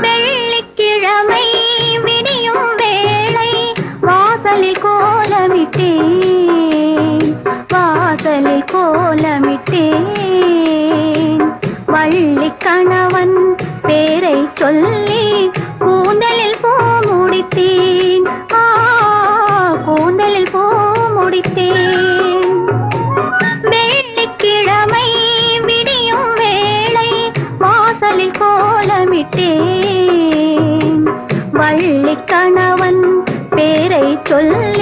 வெள்ளிக்கிழமை விடியும் வேளை வாசலில் கோலமிட்டேன். வாசலில் கோலமிட்டேன். வள்ளி கணவன் பேரை சொல்ல விட்டேன் வள்ளி கணவன் பேரை சொல்லி